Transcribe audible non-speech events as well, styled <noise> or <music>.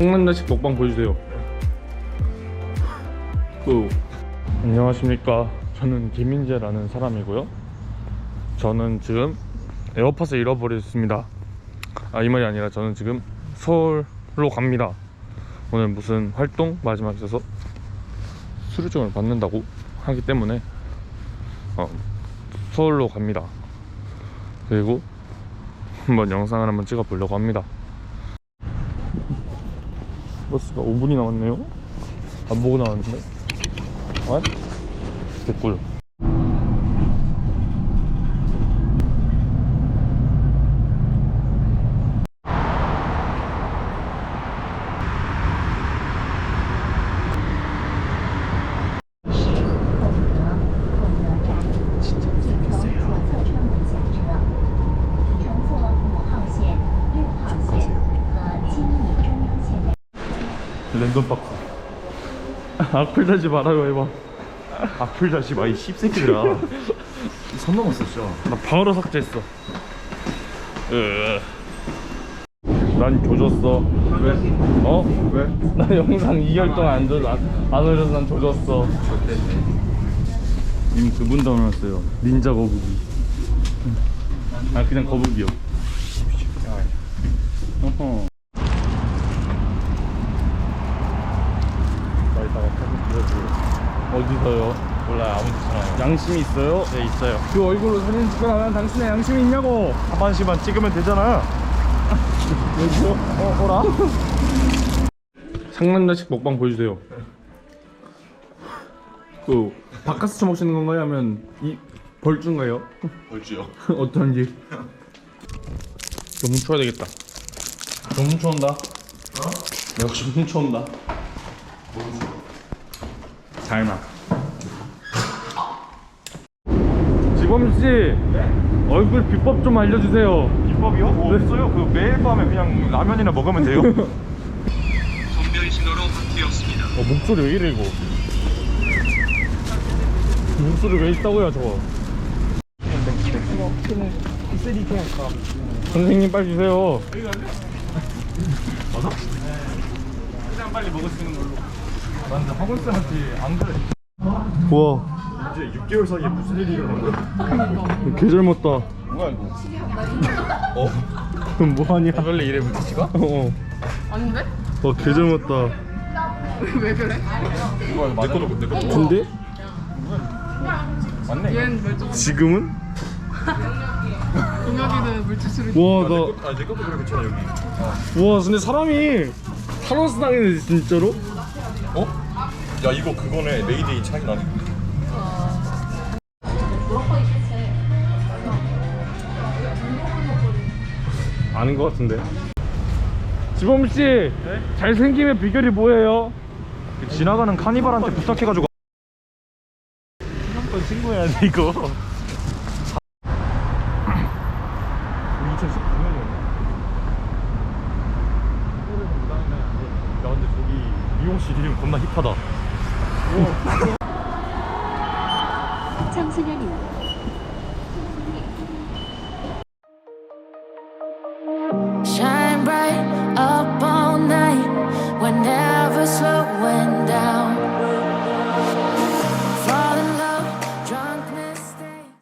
홍남자식 먹방 보여주세요. 그 안녕하십니까. 저는 김민재라는 사람이고요. 저는 지금 에어팟을 잃어버렸습니다. 아 이 말이 아니라 저는 지금 서울로 갑니다. 오늘 무슨 활동 마지막 있어서 수료증을 받는다고 하기 때문에 어, 서울로 갑니다. 그리고 한번 영상을 한번 찍어 보려고 합니다. 버스가 5분이 남았네요. 안 보고 나왔는데. 아? 개꿀. 랜덤 박스. 악플 다지 말아요 해봐. 악플 다시 마이 씹새끼들아 선 진짜 나 바로 삭제했어. 으. 난 조졌어. 왜? 어? 왜? 나 영상 2개월 동안 안, 조, 안, 안 올려서 난 조졌어. 님 그분 닮았어요. 닌자 거북이. 아 그냥 거북이요. 어허. 나 이따가 사진 찍어줘 어디서요? 몰라요 아무 데서나 양심이 있어요? 네 있어요 그 얼굴로 사진 찍으라면 당신의 양심이 있냐고? 한 번씩만 찍으면 되잖아 여기요? 어, 어라? 상남자식 먹방 보여주세요. 그 바카스 처먹시는 건가요? 아니면 이 벌주인가요? 벌주요 어떤지. 좀 훔쳐야 되겠다. 좀 훔쳐온다. 어? 역시 훔쳐온다. 잘나. 지 범 씨, 얼굴 비법 좀 알려주세요. 비법이요? 뭐 없어요. 그 매일 밤에 그냥 라면이나 먹으면 돼요. <laughs> 정면 신호로 바뀌었습니다. 어, 목소리 왜 이래 이거? 목소리 왜 있다고요 저거? 선생님 빨리 주세요. 그냥 빨리 먹을 수 있는 걸로. 난 근데 학원생한테 안 그래. 우와 이제 6개월 사이에 무슨 일이 일어난 거야? 개 젊었다 뭐야 이거 그럼 뭐하냐 원래 이래 물티슈가? 어. 아닌데? 와, 개 젊었다 왜 그래? 이거 내 거도 내 거도 근데 맞네 얘는 멸종 지금은? 동혁이는 물티슈를 와, 나, 아, 내 것도 그래 괜찮아 여기 와, 근데 사람이 타노스 당했네, 진짜로? 어? 야 이거 그거네 메이드인 차이 나 아는 것 같은데. 지범씨, 잘생김의 비결이 뭐예요? 지나가는 카니발한테 부탁해가지고 한번 신고해야 돼 이거 우리 2019년이었나? 야 근데 저기 미용실 이름 겁나 힙하다 청소년입니다.